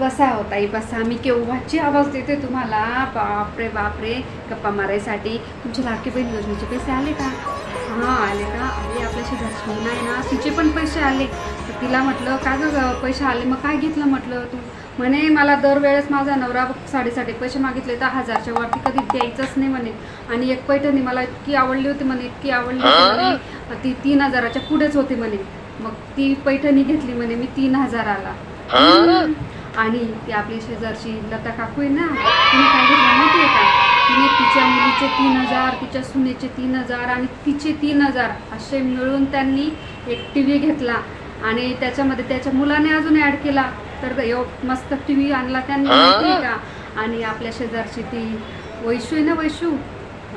बसा होता बसा. मी केव्हाची आवाज देते तुम्हाला बापरे बापरे गप्पा मारायसाठी. तुमच्या लाडकी बहीण योजनेचे पैसे आले का? हां आले का? आले आपल्या शेजारची नाही ना. तिचे पण पैसे आले. तर तिला म्हटलं का गं पैसे आले? मग काय घेतलं म्हटलं तू? म्हणे मला दरवेळेस माझा नवरा साडेसाठी पैसे मागितले तर हजारच्या वरती कधी द्यायचंच नाही म्हणे. आणि एक पैठणी मला इतकी आवडली होती म्हणे इतकी आवडली होती म्हणे. ती तीन हजाराच्या पुढेच होती म्हणे. मग ती पैठणी घेतली म्हणे मी तीन हजाराला. आणि ती आपली शेजारची लता काकू आहे ना तिने काय घेतलं माहिती आहे का? तिने तिच्या मुलीचे तीन हजार तिच्या सुनेचे तीन हजार आणि तिचे तीन हजार असे मिळून त्यांनी एक टी व्ही घेतला. आणि त्याच्यामध्ये त्याच्या मुलाने अजून ॲड केला. तर एक मस्त टी व्ही आणला त्यांनी माहिती आहे का? आणि आपल्या शेजारची ती वैशू आहे ना वैशू?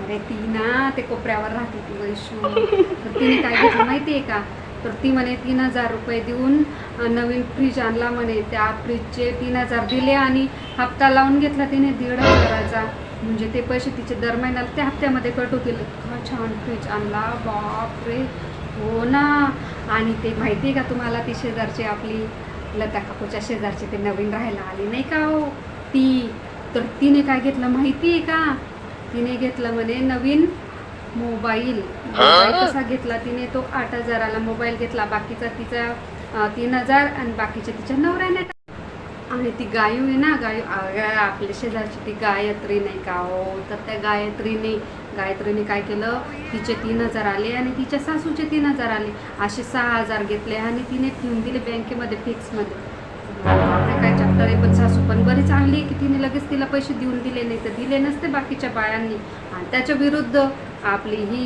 अरे ती ना ते कोपऱ्यावर राहते ती वैशू. तर तिने काय घेतलं माहिती आहे का? तर ती म्हणे तीन हजार रुपये देऊन नवीन फ्रीज आणला म्हणे. त्या फ्रीजचे तीन हजार दिले आणि हप्ता लावून घेतला तिने दीड हजाराचा. म्हणजे ते पैसे तिचे दर महिन्याला त्या हप्त्यामध्ये कट होतील इतका छान फ्रीज आणला. बाप रे हो ना. आणि ते माहिती आहे का तुम्हाला ती शेजारची आपली लता काकूच्या शेजारची ते नवीन राहायला आली नाही का हो? ती. तर तिने काय घेतलं माहिती आहे का? तिने घेतलं म्हणे नवीन मोबाईल. मोबाईल कसा घेतला तिने? तो आठ हजाराला मोबाईल घेतला. बाकीचा तिचा तीन हजार आणि बाकीचे तिच्या नवऱ्याने आणि ती गायू आहे ना गायू आपल्या शेजारची ती गायत्री नाही का हो? तर त्या गायत्रीने गायत्रीने काय केलं? तिचे तीन हजार आले आणि तिच्या सासूचे तीन हजार आले. असे सहा हजार घेतले आणि तिने ठेवून दिले बँकेमध्ये फिक्समध्ये. काय चॅप्टर आहे? पण सासू पण बरी चांगली की तिने लगेच तिला पैसे देऊन दिले नाही तर दिले नसते बाकीच्या बायांनी आणि त्याच्या विरुद्ध आपली ही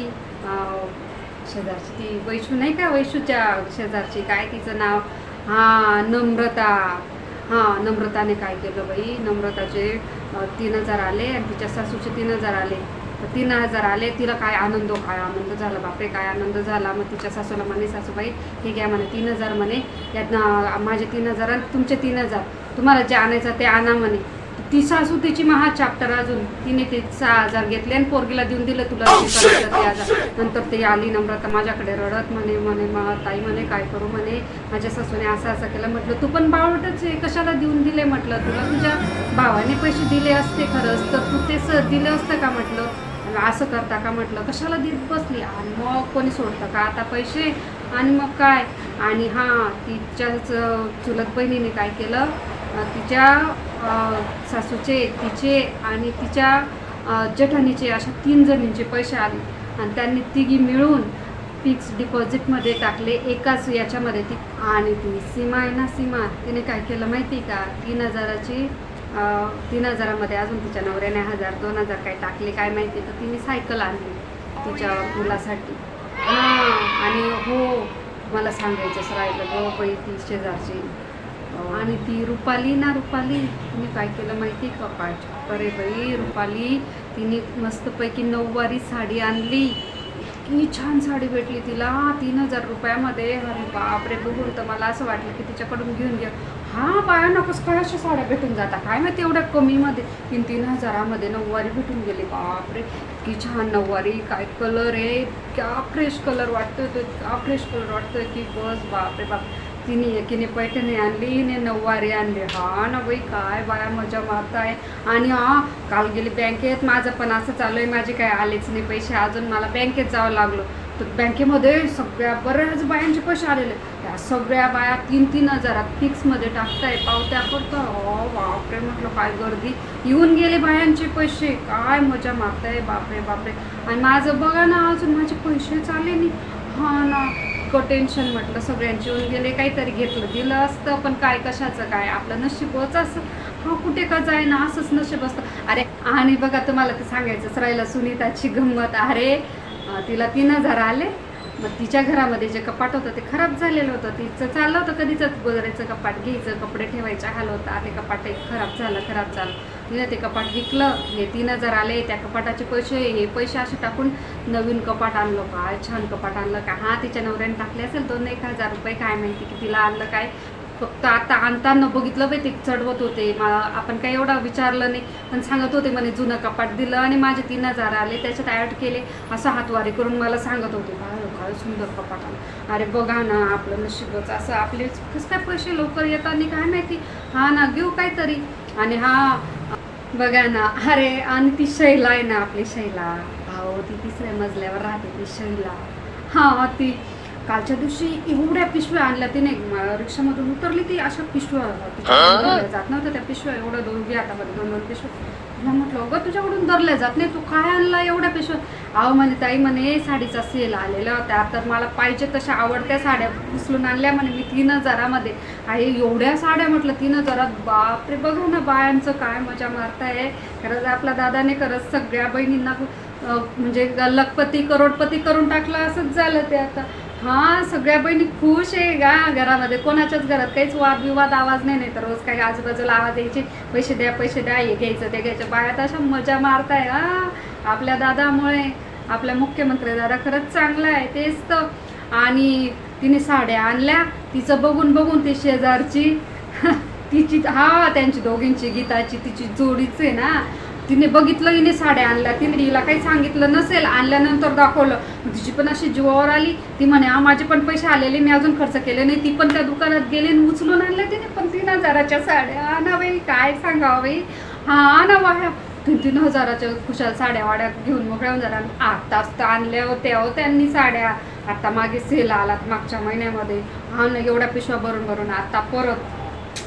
शेजारची ती वैशू नाही का वैशूच्या शेजारची? काय तिचं नाव? हां नम्रता. हां नम्रताने काय केलं बाई? नम्रताचे तीन हजार आले आणि तिच्या सासूचे तीन हजार आले. तर तीन हजार आले तिला काय आनंद? काय आनंद झाला? बापरे काय आनंद झाला? मग तिच्या सासूला म्हणे सासूबाई हे घ्या म्हणे तीन हजार म्हणे. यातनं माझे तीन हजार आणि तुमचे तीन हजार. तुम्हाला जे आणायचं ते आणा म्हणे. ती सासू तिची महा चॅप्टर अजून. तिने ते सहा हजार घेतले आणि पोरगीला देऊन दिलं तुला ते हजार नंतर ते आली नम्रता माझ्याकडे रडत म्हणे म्हणे मग ताई म्हणे काय करू म्हणे? माझ्या सासूने असं असं केलं. म्हटलं तू पण बावटच आहे कशाला देऊन दिले? म्हटलं तुला तुझ्या भावाने पैसे दिले असते खरंच तर तू ते स दिलं असतं का? म्हटलं असं करता का? म्हटलं कशाला देत बसली? आणि मग कोणी सोडतं का? आता पैसे? आणि मग काय? आणि हां तिच्याच चुलत बहिणीने काय केलं? तिच्या सासूचे तिचे आणि तिच्या अं, अशा तीन जणींचे पैसे आले. आणि त्यांनी तिघी मिळून फिक्स डिपॉझिटमध्ये टाकले. एकाच याच्यामध्ये ती आणि ती सीमा आहे ना सीमा तिने काय केलं माहिती आहे का? तीन हजाराची तीन हजारामध्ये अजून तिच्या नवऱ्याने हजार दोन हजार काय टाकले. काय माहिती तर तिने सायकल आणली तिच्या मुलासाठी. हां आणि हो मला सांगायचं राहिलं. गो बाई ती शेजारची. आणि ती रुपाली ना रुपाली तिने काय केलं माहिती का? पाठ अरे बाई रुपाली तिने मस्तपैकी नऊवारी साडी आणली. इतकी छान साडी भेटली तिला. तीन हजार रुपयामध्ये. अरे बापरे बघून तर मला असं वाटलं की तिच्याकडून घेऊन घ्या. हां बाया नकोस काय अशा साड्या भेटून जाता काय माहिती एवढ्या कमीमध्ये? तीन तीन हजारामध्ये नऊवारी भेटून गेली. बापरे इतकी छान नऊवारी. काय कलर आहे? इतका फ्रेश कलर वाटतोय तो इतका फ्रेश कलर वाटतोय की बस. बापरे बाप. तिने एकीने पैठणी आणली हिने नऊवारी आणली. हा ना बाई काय बाया मजा मारताय. आणि हा काल गेली बँकेत माझं पण असं चालू आहे माझे काय आलेच नाही पैसे. अजून मला बँकेत जावं लागलो. तर बँकेमध्ये सगळ्या बऱ्याच बायांचे पैसे आलेले. त्या सगळ्या बाया तीन तीन हजारात फिक्समध्ये टाकताय पावत्या करता हो बापरे म्हटलं काय गर्दी. येऊन गेले बायांचे पैसे. काय मजा मारताय बापरे बापरे. आणि माझं बघा ना अजून माझे पैसे चाले नाही. हा ना. इतकं टेन्शन म्हटलं सगळ्यांचे येऊन गेले काहीतरी घेतलं दिलं असतं पण काय कशाचं काय? आपलं नशीबच असं. हा कुठे का जायना असंच नशीब असतं. अरे आणि बघा तुम्हाला ते सांगायचंच राहिलं सुनीताची गंमत. अरे तिला तीन हजार आले. मग तिच्या घरामध्ये जे कपाट होतं ते खराब झालेलं होतं. तिचं चाललं होतं कधीच गोदरेचं कपाट घ्यायचं कपडे ठेवायचं हाल होता ते कपाट एक खराब झालं खराब झालं. तिनं ते कपाट विकलं. हे तीन हजार आले त्या कपाटाचे पैसे हे पैसे असे टाकून नवीन कपाट आणलं. काय छान कपाट आणलं. का हां तिच्या नवऱ्याने टाकले असेल दोन एक हजार रुपये. काय माहिती की तिला आणलं काय? फक्त आता आणताना बघितलं बाई ते चढवत होते. मला आपण काही एवढा विचारलं नाही. पण सांगत होते म्हणे जुनं कपाट दिलं आणि माझे तीन हजार आले. त्याच्यात ॲड केले. असं हातवारी करून मला सांगत होते. काय काय सुंदर कपाट आलं अरे बघा ना आपलं नशीबच असं आपले कसं काय पैसे लवकर येतात आणि काय माहिती? हा ना घेऊ काहीतरी. आणि हा बघा ना अरे आणि ती शैला आहे ना आपली शैला. हो ती तिसऱ्या मजल्यावर राहते ती शैला. हा ती कालच्या दिवशी एवढ्या पिशव्या आणल्या तिने. रिक्षामधून उतरली ती अशा पिशव्या जात नव्हत्या त्या पिशव्या. एवढ्या दोन घ्या हातामध्ये दोन दोन पिशव्या. तिला म्हटलं अगं तुझ्याकडून धरल्या जात नाही. तू काय आणला एवढ्या पिशव्या? अहो म्हणे ताई म्हणे साडीचा सेल आलेला होता. तर मला पाहिजे तशा आवडत्या साड्या उचलून आणल्या म्हणे मी तीन हजारामध्ये. आहे एवढ्या साड्या म्हटलं तीन हजारात? बापरे बघा ना बायांचं काय मजा मारताय. खरंच आपल्या दादाने खरंच सगळ्या बहिणींना म्हणजे लखपती करोडपती करून टाकलं असंच झालं ते आता. हा सगळ्या बहिणी खुश आहे गा घरामध्ये? कोणाच्याच घरात काहीच वाद विवाद आवाज नाही नाही तर रोज काही आजूबाजूला आवाज यायचे पैसे द्या पैसे द्या हे घ्यायचं ते घ्यायचं. बाया तर अशा मजा मारताय हा. आपल्या दादामुळे आपल्या मुख्यमंत्री दादा खरंच चांगला आहे तेच तर. आणि तिने साड्या आणल्या तिचं बघून बघून ती शेजारची तिची हा त्यांची दोघींची गीताची तिची जोडीच आहे ना. तिने बघितलं हिने साड्या आणल्या तिने हिला काही सांगितलं नसेल आणल्यानंतर दाखवलं. तिची पण अशी जीवावर आली. ती म्हणे हा माझे पण पैसे आलेले मी अजून खर्च केले नाही. ती पण त्या दुकानात गेली आणि उचलून आणल्या तिने पण तीन हजाराच्या साड्या. हा ना बाई काय सांगावं बाई? हा ना वाह्या तीन तीन हजाराच्या खुशाल साड्या वाड्या घेऊन मोकळ्या होऊन जाणार आत्ताच तर आणल्या होत्या हो त्यांनी साड्या. आता मागे सेल आलात मागच्या महिन्यामध्ये. हा ना एवढ्या पिशव्या भरून भरून. आता परत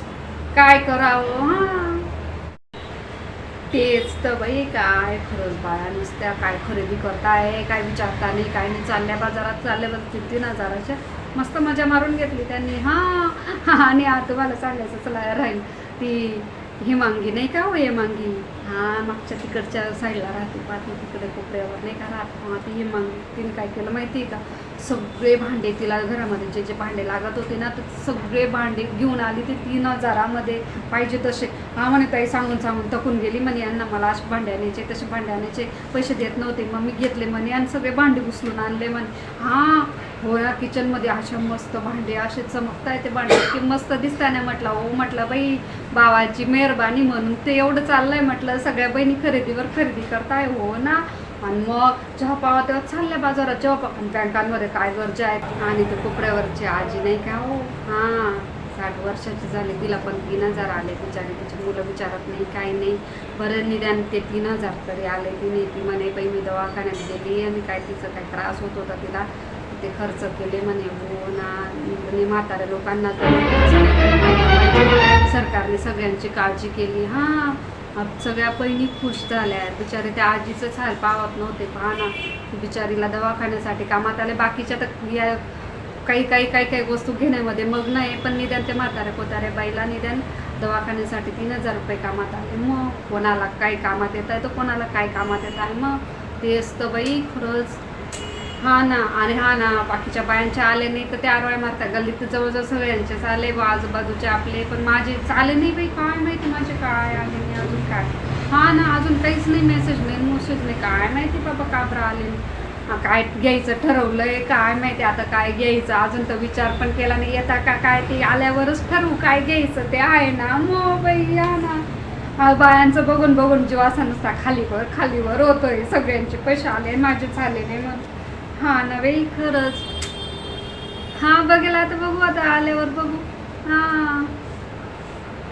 काय करावं? हां. तेच तर बाई काय खरंच बाया नुसत्या काय खरेदी करताय काय विचारता नाही काय नाही. चालल्या बाजारात चालल्या बाजार किती तीन हजाराच्या मस्त मजा मारून घेतली त्यांनी. हां हां आणि आता मला सांगायचं चला राहील. ती हिमांगी नाही का हो हिमांगी? हा मागच्या तिकडच्या साईडला राहते पाठी तिकडे कोपऱ्यावर. नाही का राहत. मग ती मग तिने काय केलं माहिती आहे का? सगळे भांडे तिला घरामध्ये जे जे भांडे लागत होते ना तर सगळे भांडे घेऊन आली ते तीन हजारामध्ये पाहिजे तसे. हा म्हणे ताई सांगून सांगून थकून गेली म्हणे यांना. मला असे भांडे आणायचे तसे भांडे आणायचे पैसे देत नव्हते. मग मी घेतले म्हणे आणि सगळे भांडे उचलून आणले म्हणे. हां हो या किचनमध्ये अशा मस्त भांडे असे चमकताय ते भांडे. की मस्त दिसताय ना म्हटलं. हो म्हटलं बाई बाबाची मेहरबानी म्हणून ते एवढं चाललंय म्हटलं. सगळ्या बहिणी खरेदीवर खरेदी करताय हो ना? आणि मग चहा पावा तेव्हा चालल्या बाजारात जेव्हा बँकांमध्ये काय गरजा आहेत? आणि ते कोपऱ्यावरची आजी नाही का हो? हां साठ वर्षाची झाली तिला पण तीन हजार आले बिचारी तिची मुलं विचारत नाही काही नाही. बरं निदान ते तीन हजार तरी आले तिने. ती म्हणे बाई मी दवाखान्यात गेली आणि काय तिचं काय त्रास होत होता तिला? ते खर्च केले म्हणे हो ना. म्हणे म्हाताऱ्या लोकांना तर सरकारने सगळ्यांची काळजी केली. हां सगळ्या बहिणी खुश झाल्या. बिचारे त्या आजीचंच हाल पावत नव्हते. पहा ना बिचारीला दवाखान्यासाठी कामात आले. बाकीच्या तर या काही काही काही काही वस्तू घेण्यामध्ये मग नाही पण निदान ते म्हाताऱ्या कोताऱ्या बाईला निदान दवाखान्यासाठी तीन हजार रुपये कामात आले. मग कोणाला काय कामात येत आहे? तर कोणाला काय कामात येत आहे? मग तेच तर बाई खरंच हा ना आणि हा ना बाकीच्या बायांच्या आले नाही तर त्या आरोळ्या मारतात. गल्लीत जवळजवळ सगळ्यांचेच आले बा आजूबाजूचे आपले पण माझे चाले नाही बाई. काय माहिती माझे काय आले नाही अजून काय? हा ना अजून काहीच नाही मेसेज नाही मोसेज नाही. काय माहिती बाबा का बरं आले. नाही काय घ्यायचं ठरवलंय काय माहिती आता काय घ्यायचं? अजून तर विचार पण केला नाही. येता का काय ते आल्यावरच ठरवू काय घ्यायचं? ते आहे ना मग बाई या ना. बायांचं बघून बघून जीव असा नसता खालीवर खालीवर होतोय. सगळ्यांचे पैसे आले माझे झाले नाही मग हा ना बाई खरंच. हा बघेल आता बघू आता आल्यावर बघू. हा.